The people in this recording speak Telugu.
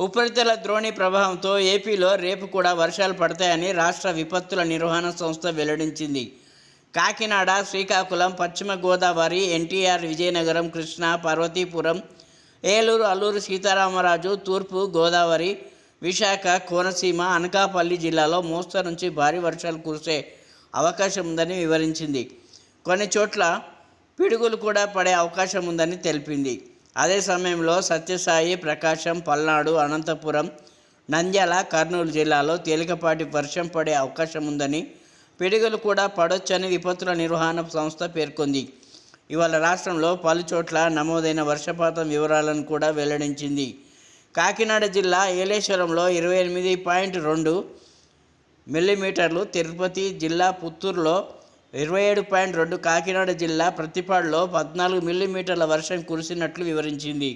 ఉపరితల ద్రోణి ప్రభావంతో ఏపీలో రేపు కూడా వర్షాలు పడతాయని రాష్ట్ర విపత్తుల నిర్వహణ సంస్థ వెల్లడించింది. కాకినాడ శ్రీకాకుళం పశ్చిమ గోదావరి ఎన్టీఆర్ విజయనగరం కృష్ణా పార్వతీపురం ఏలూరు అల్లూరు సీతారామరాజు తూర్పు గోదావరి విశాఖ కోనసీమ అనకాపల్లి జిల్లాలో మోస్తరు నుంచి భారీ వర్షాలు కురిసే అవకాశం ఉందని వివరించింది. కొన్ని చోట్ల పిడుగులు కూడా పడే అవకాశం ఉందని తెలిపింది. అదే సమయంలో సత్యసాయి ప్రకాశం పల్నాడు అనంతపురం నంద్యాల కర్నూలు జిల్లాలో తేలికపాటి వర్షం పడే అవకాశం ఉందని పిడుగులు కూడా పడొచ్చని విపత్తుల నిర్వహణ సంస్థ పేర్కొంది. ఇవాళ రాష్ట్రంలో పలు చోట్ల నమోదైన వర్షపాతం వివరాలను కూడా వెల్లడించింది. కాకినాడ జిల్లా ఏలేశ్వరంలో ఇరవై ఎనిమిది పాయింట్ రెండు మిల్లీమీటర్లు తిరుపతి జిల్లా పుత్తూరులో ఇరవై ఏడు పాయింట్ రెండు కాకినాడ జిల్లా ప్రతిపాడులో పద్నాలుగు మిల్లీమీటర్ల వర్షం కురిసినట్లు వివరించింది.